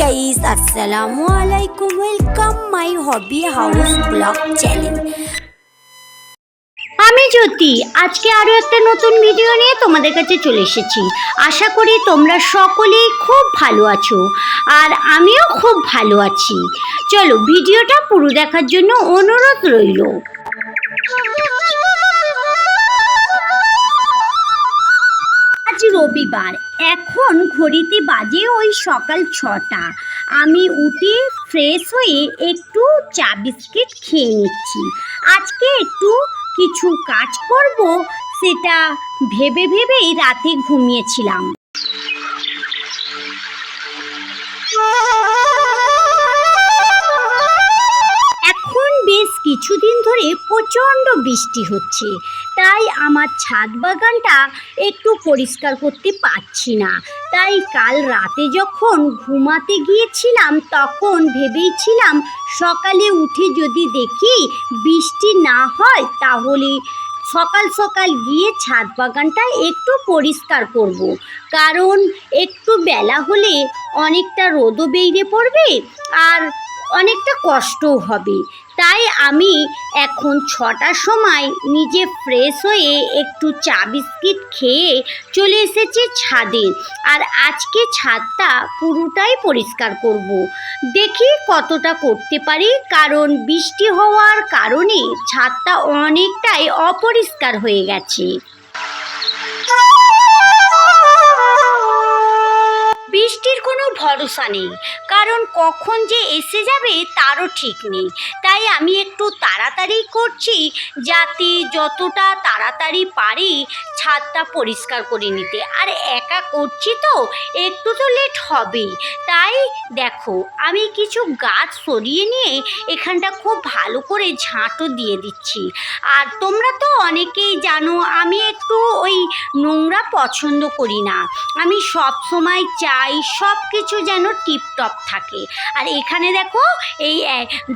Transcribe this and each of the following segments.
Guys আসসালামু আলাইকুম welcome my hobby house blog channel আমি জ্যোতি, আজকে আরও একটা নতুন ভিডিও নিয়ে তোমাদের কাছে চলে এসেছি। আশা করি তোমরা সকলেই খুব ভালো আছো, আর আমিও খুব ভালো আছি। চলো ভিডিওটা পুরো দেখার জন্য অনুরোধ রইল। আজ রবিবার এখন ঘড়িতে বাজে ওই সকাল ছটা। আমি উঠে ফ্রেশ হয়ে একটু চা বিস্কিট খেয়ে নিচ্ছি। আজকে একটু কিছু কাজ করব, সেটা ভেবে ভেবেই রাতে ঘুমিয়েছিলাম। এখন বেশ কিছুদিন ধরে প্রচণ্ড বৃষ্টি হচ্ছে। তাই আমার ছাদ বাগানটা একটু পরিষ্কার করতে পারছি না তাই কাল রাতে যখন ঘুমাতে গিয়েছিলাম, তখন ভেবেছিলাম সকালে উঠে যদি দেখি বৃষ্টি না হয়, তাহলে সকাল সকাল গিয়ে ছাদ বাগানটা একটু পরিষ্কার করব। কারণ একটু বেলা হলে অনেকটা রোদও বেরিয়ে পড়বে আর অনেকটা কষ্টও হবে তাই আমি এখন ছটার সময় নিজে ফ্রেশ হয়ে একটু চা বিস্কিট খেয়ে চলে এসেছি ছাদে আর আজকে ছাদটা পুরোটাই পরিষ্কার করব। দেখি কতটা করতে পারি, কারণ বৃষ্টি হওয়ার কারণে ছাদটা অনেকটাই অপরিষ্কার হয়ে গেছে বৃষ্টির কোনো ভরসা নেই। কারণ কখন যে এসে যাবে তারও ঠিক নেই। তাই আমি একটু তাড়াতাড়ি করছি যাতে যতটা তাড়াতাড়ি পারি ছাদটা পরিষ্কার করে নিতে। আর একা করছি তো, একটু তো লেট হবেই তাই দেখো, আমি কিছু গাছ সরিয়ে নিয়ে এখানটা খুব ভালো করে ঝাঁটও দিয়ে দিচ্ছি। আর তোমরা তো অনেকেই জানো, আমি একটু ওই নোংরা পছন্দ করি না। আমি সব সময় চাই সব কিছু যেন টিপটপ থাকে। আর এখানে দেখো, এই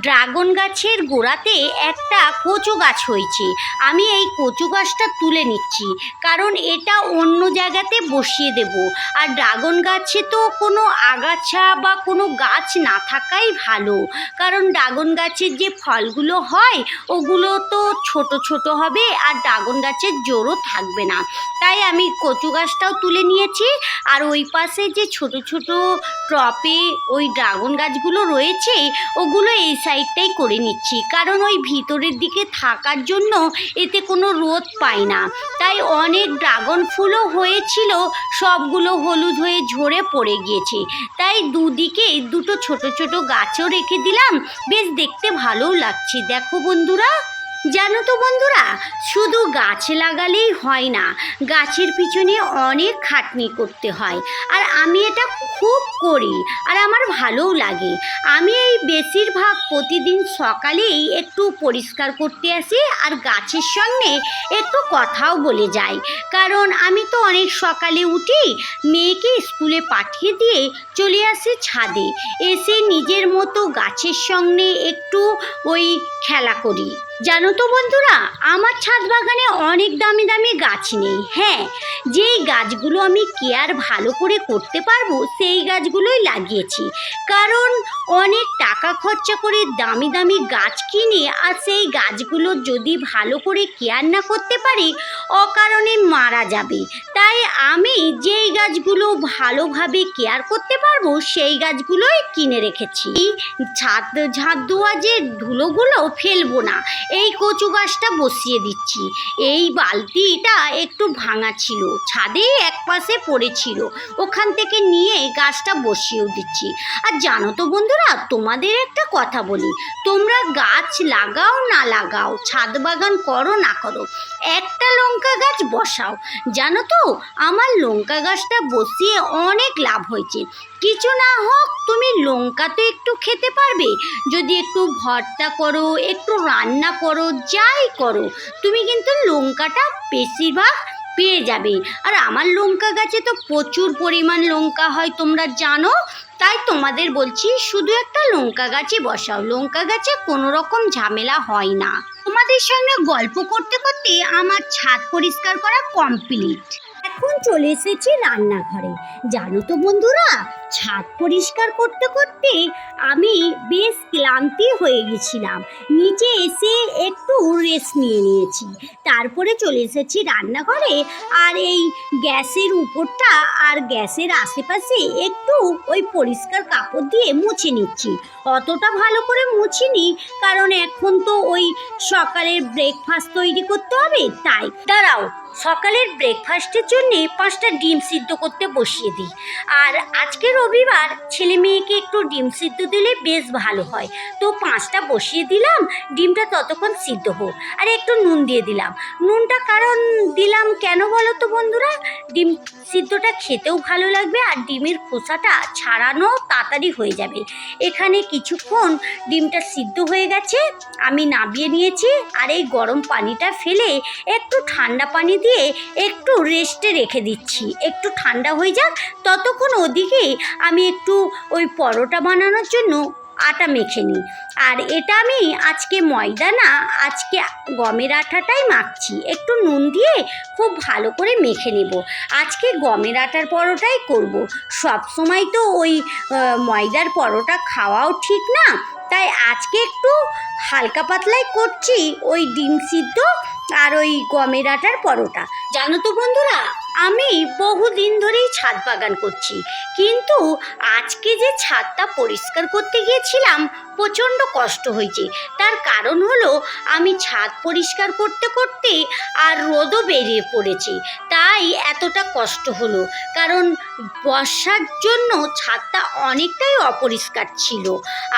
ড্রাগন গাছের গোড়াতে একটা কচু গাছ হয়েছে। আমি এই কচু গাছটা তুলে নিচ্ছি, কারণ এটা অন্য জায়গাতে বসিয়ে দেব। আর ড্রাগন গাছে তো কোনো আগাছা বা কোনো গাছ না থাকাই ভালো, কারণ ড্রাগন গাছের যে ফলগুলো হয়, ওগুলো তো ছোট ছোট হবে আর ড্রাগন গাছের জোরও থাকবে না। তাই আমি কচু গাছটাও তুলে নিয়েছি, আর ওই পাশে যে ছোট ছোট টপে ওই ড্রাগন গাছগুলো রয়েছে, ওগুলো এই সাইডটাই করে নিচ্ছি। কারণ ওই ভিতরের দিকে থাকার জন্য এতে কোনো রোদ পায় না। তাই অনেক ড্রাগন ফুলও হয়েছিল, সবগুলো হলুদ হয়ে ঝরে পড়ে গিয়েছে। তাই দুদিকে দুটো ছোট ছোট গাছও রেখে দিলাম। বেশ দেখতে ভালোও লাগছে। দেখো বন্ধুরা। জানো তো বন্ধুরা, শুধু গাছ লাগালেই হয় না, গাছের পিছনে অনেক খাটনি করতে হয়। আর আমি এটা খুব করি, আর আমার ভালোও লাগে। আমি এই বেশিরভাগ প্রতিদিন সকালেই একটু পরিষ্কার করতে আসি, আর গাছের সঙ্গে একটু কথাও বলে যাই। কারণ আমি তো অনেক সকালে উঠি, মেয়েকে স্কুলে পাঠিয়ে দিয়ে চলে আসি ছাদে। এসে নিজের মতো গাছের সঙ্গে একটু ওই খেলা করি। জানো তো বন্ধুরা, আমার ছাদ বাগানে অনেক দামি দামি গাছ নেই। হ্যাঁ যেই গাছগুলো আমি কেয়ার ভালো করে করতে পারব, সেই গাছগুলোই লাগিয়েছি। কারণ অনেক টাকা খরচা করে দামি দামি গাছ কিনে আর সেই গাছগুলো যদি ভালো করে কেয়ার না করতে পারি, অকারণে মারা যাবে। তাই আমি যেই গাছগুলো ভালোভাবে কেয়ার করতে পারব, সেই গাছগুলোই কিনে রেখেছি। ছাদ ঝাঁত দেওয়া যে ধুলোগুলো ফেলব না এই কচু গাছটা বসিয়ে দিচ্ছি। এই বালতিটা একটু ভাঙা ছিল, ছাদে এক পাশে পড়েছিল। ওখান থেকে নিয়ে গাছটা বসিয়েও দিচ্ছি। আর জানো তো বন্ধুরা, তোমাদের একটা কথা বলি। তোমরা গাছ লাগাও না লাগাও, ছাদ বাগান করো না করো, একটা লঙ্কা গাছ বসাও। জানো তো, আমার লঙ্কা গাছটা বসিয়ে অনেক লাভ হয়েছে। কিছু না হোক, তুমি লঙ্কা তো একটু খেতে পারবে। যদি একটু ভর্তা করো, একটু রান্না করো, যাই করো। তুমি কিন্তু লঙ্কাটা বেশিরভাগ পেয়ে যাবে। আর আমার লঙ্কা গাছে তো প্রচুর পরিমাণ লঙ্কা হয়, তোমরা জানো? তাই তোমাদের বলছি, শুধু একটা লঙ্কা গাছে বসাও। লঙ্কা গাছে কোনো রকম ঝামেলা হয় না। তোমাদের সঙ্গে গল্প করতে করতে আমার ছাদ পরিষ্কার করা কমপ্লিট এখন চলে এসেছি রান্নাঘরে। জানো তো বন্ধুরা, ছাদ পরিষ্কার করতে করতে আমি বেশ ক্লান্তি হয়ে গেছিলাম। নিচে এসে একটু রেস্ট নিয়ে নিয়েছি। তারপরে চলে এসেছি রান্নাঘরে আর এই গ্যাসের উপরটা আর গ্যাসের আশেপাশে একটু ওই পরিষ্কার কাপড় দিয়ে মুছে নিচ্ছি। অতটা ভালো করে মুছিনি, কারণ এখন তো ওই সকালের ব্রেকফাস্ট তৈরি করতে হবে, তাই। দাঁড়াও সকালের ব্রেকফাস্টের জন্য পাঁচটা ডিম সিদ্ধ করতে বসিয়ে দিই। আর আজকে রবিবার ছেলে মেয়েকে একটু ডিম সিদ্ধ দিলে বেশ ভালো হয়। তো পাঁচটা বসিয়ে দিলাম, ডিমটা ততক্ষণ সিদ্ধ হোক। আর একটু নুন দিয়ে দিলাম। নুনটা কারণ দিলাম কেন বলো তো বন্ধুরা? ডিম সিদ্ধটা খেতেও ভালো লাগবে আর ডিমের খোসাটা ছাড়ানো তাড়াতাড়ি হয়ে যাবে। এখানে কিছুক্ষণ ডিমটা সিদ্ধ হয়ে গেছে, আমি নাবিয়ে নিয়েছি আর এই গরম পানিটা ফেলে একটু ঠান্ডা পানি দিয়ে একটু রেস্টে রেখে দিচ্ছি। একটু ঠান্ডা হয়ে যাক, ততক্ষণ ওদিকে আমি একটু ওই পরোটা বানানোর জন্য আটা মেখে নিই। আর এটা আমি আজকে ময়দা না, আজকে গমের আটাটাই মাখছি। একটু নুন দিয়ে খুব ভালো করে মেখে নেব। আজকে গমের আটার পরোটাই করব। সব সময় তো ওই ময়দার পরোটা খাওয়াও ঠিক না, তাই আজকে একটু হালকা পাতলাই করছি, ওই ডিম সিদ্ধ আর ওই গমের আটার পরোটা। জানো তো বন্ধুরা, আমি বহুদিন ধরেই ছাদ বাগান করছি। কিন্তু আজকে যে ছাদটা পরিষ্কার করতে গিয়েছিলাম, প্রচণ্ড কষ্ট হয়েছে। তার কারণ হলো, আমি ছাদ পরিষ্কার করতে করতে আর রোদও বেরিয়ে পড়েছে। তাই এতটা কষ্ট হলো। কারণ বর্ষার জন্য ছাদটা অনেকটাই অপরিষ্কার ছিল।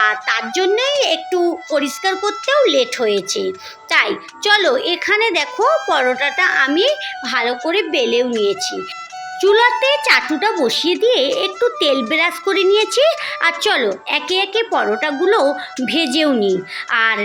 আর তার জন্যই একটু পরিষ্কার করতেও লেট হয়েছে। তাই চলো এখানে দেখো পরোটাটা আমি ভালো করে বেলেও নিয়েছি। চুলাতে চাটুটা বসিয়ে দিয়ে একটু তেল ব্রাশ করে নিয়েছি। আর চলো একে একে পরোটাগুলো ভেজেও নিই। আর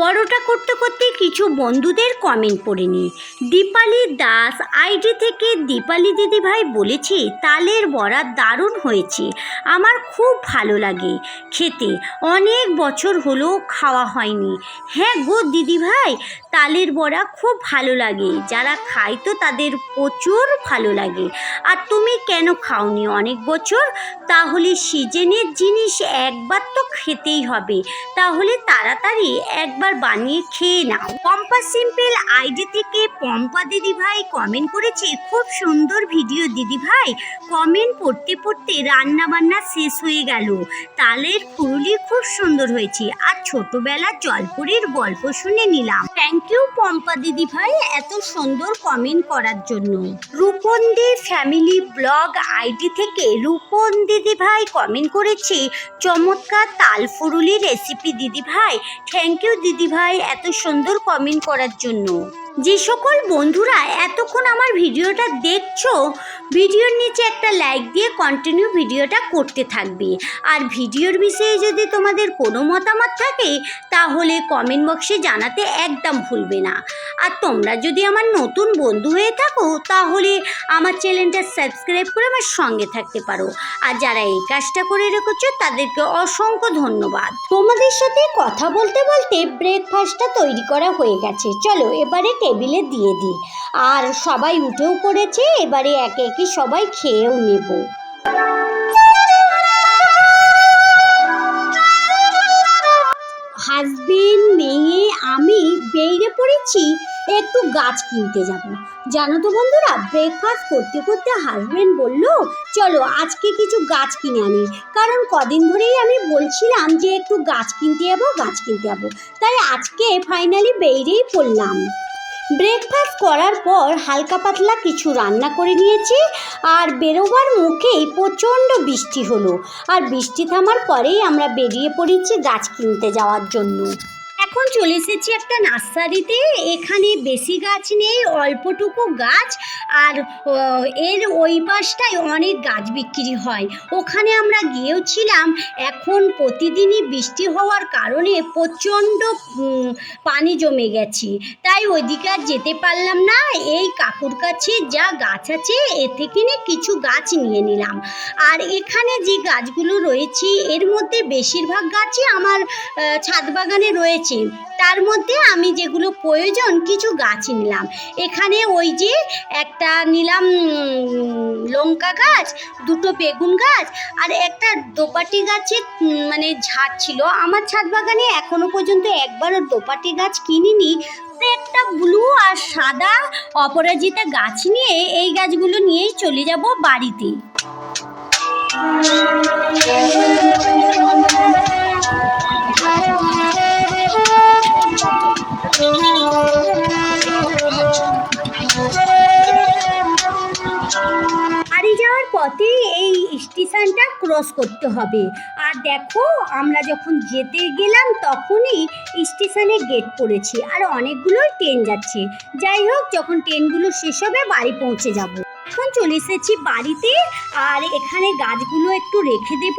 পরোটা করতে করতে কিছু বন্ধুদের কমেন্ট পড়ে নিই। দীপালি দাস আইডি থেকে দীপালি দিদিভাই বলেছে, তালের বড়া দারুণ হয়েছে। আমার খুব ভালো লাগে খেতে। অনেক বছর হলো খাওয়া হয়নি। হ্যাঁ গো দিদিভাই, তালের বড়া খুব ভালো লাগে। যারা খায় তো তাদের প্রচুর ভালো লাগে। আর তুমি কেন খাওনি অনেক বছর? তাহলে সিজনের জিনিস একবার তো খেতেই হবে। তাহলে তাড়াতাড়ি একবার বানিয়ে খেয়ে নাও। পম্পা সিম্পল আইডি থেকে পম্পা দিদি ভাই কমেন্ট করেছে, খুব সুন্দর ভিডিও দিদি ভাই। কমেন্ট পড়তে পড়তে রান্না বান্না শেষ হয়ে গেল। তালের ফুরুলি খুব সুন্দর হয়েছে। আর ছোটবেলার জলপুরের গল্প শুনে নিলাম। থ্যাংক ইউ পম্পা দিদি ভাই এত সুন্দর কমেন্ট করার জন্য। রূপন দি ফ্যামিলি ব্লগ আইডি থেকে রূপন দিদি ভাই কমেন্ট করেছে, চমৎকার তাল ফুরুলি রেসিপি দিদি ভাই। থ্যাংক ইউ দিদি ভাই এত সুন্দর কমেন্ট করার জন্য। যে সকল বন্ধুরা এতক্ষণ আমার ভিডিওটা দেখছ, ভিডিওর নিচে একটা লাইক দিয়ে কন্টিনিউ ভিডিওটা করতে থাকবে। আর ভিডিওর বিষয়ে যদি তোমাদের কোনো মতামত থাকে, তাহলে কমেন্ট বক্সে জানাতে একদম ভুলবে না। আর তোমরা যদি আমার নতুন বন্ধু হয়ে থাকো, তাহলে আমার চ্যানেলটা সাবস্ক্রাইব করে আমার সঙ্গে থাকতে পারো। আর যারা এই কাজটা করে রেখেছো, তাদেরকে অসংখ্য ধন্যবাদ। তোমাদের সাথে কথা বলতে বলতে ব্রেকফাস্টটা তৈরি করা হয়ে গেছে। চলো, এবারে টেবিলে দিয়ে দিই। আর সবাই উঠেও পড়েছে, এবারে একে একে সবাই খেয়েও নেব। হাজবেন্ড, মেয়ে, আমি বেরিয়ে পড়েছি, একটু গাছ কিনতে যাব। জানো তো বন্ধুরা ব্রেকফাস্ট করতে করতে হাজবেন্ড বলল, চলো আজকে কিছু গাছ কিনে আনি। কারণ কদিন ধরেই আমি বলছিলাম যে একটু গাছ কিনতে যাব, গাছ কিনতে যাব। তাই আজকে ফাইনালি বেরিয়েই পড়লাম। ব্রেকফাস্ট করার পর হালকা পাতলা কিছু রান্না করে নিয়েছি আর বেরোবার মুখেই প্রচণ্ড বৃষ্টি হলো। আর বৃষ্টি থামার পরেই আমরা বেরিয়ে পড়েছি গাছ কিনতে যাওয়ার জন্য। এখন চলে এসেছি একটা নার্সারিতে। এখানে বেশি গাছ নেই, অল্পটুকু গাছ। আর এর ওই পাশটায় অনেক গাছ বিক্রি হয়। ওখানে আমরা গিয়েওছিলাম, এখন প্রতিদিনই বৃষ্টি হওয়ার কারণে প্রচণ্ড পানি জমে গেছে। তাই ওইদিকে আর যেতে পারলাম না। এই কাকুর কাছে যা গাছ আছে এ থেকে কিছু গাছ নিয়ে নিলাম। আর এখানে যে গাছগুলো রয়েছে, এর মধ্যে বেশিরভাগ গাছই আমার ছাদ বাগানে রয়েছে। তার মধ্যে আমি যেগুলো প্রয়োজন কিছু গাছ নিলাম। এখানে ওই যে একটা নিলাম লঙ্কা গাছ, দুটো বেগুন গাছ আর একটা দোপাটি গাছের মানে ঝাড় ছিল। আমার ছাদ বাগানে এখনও পর্যন্ত একবারও দোপাটি গাছ কিনিনি। একটা ব্লু আর সাদা অপরাজিতা গাছ নিয়ে এই গাছগুলো নিয়েই চলে যাব বাড়িতে। বাড়ি যাওয়ার পথে এই স্টেশনটা ক্রস করতে হবে। আর দেখো, আমরা যখন যেতে গেলাম তখনই স্টেশনে গেট পড়েছি, আর অনেকগুলোই ট্রেন যাচ্ছে। যাই হোক, যখন ট্রেনগুলো শেষ হবে, বাড়ি পৌঁছে যাব। এখন চলে এসেছি বাড়িতে। আর এখানে গাছগুলো একটু রেখে দেব।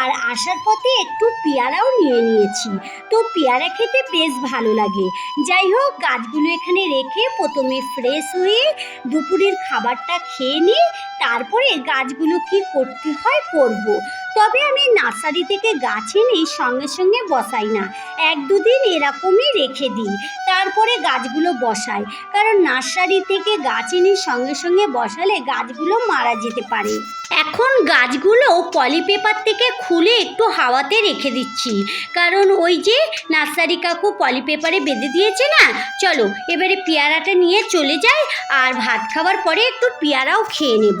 আর আসার পথে একটু পেয়ারাও নিয়ে নিয়েছি। তো পেয়ারা খেতে বেশ ভালো লাগে। যাই হোক, গাছগুলো এখানে রেখে প্রথমে ফ্রেশ হয়ে দুপুরের খাবারটা খেয়ে নিই। তারপরে গাছগুলো কি করতে হয় করব। তবে আমি নার্সারি থেকে গাছ এনে সঙ্গে সঙ্গে বসাই না। এক দুদিন এরকমই রেখে দিই। তারপরে গাছগুলো বসাই। কারণ নার্সারি থেকে গাছ এনে সঙ্গে সঙ্গে বসালে গাছগুলো মারা যেতে পারে। এখন গাছগুলো পলি পেপার থেকে খুলে একটু হাওয়াতে রেখে দিচ্ছি। কারণ ওই যে নার্সারি কাকু পলি পেপারে বেঁধে দিয়েছে না, চলো এবারে পেয়ারাটা নিয়ে চলে যাই আর ভাত খাওয়ার পরে একটু পেয়ারাও খেয়ে নেব।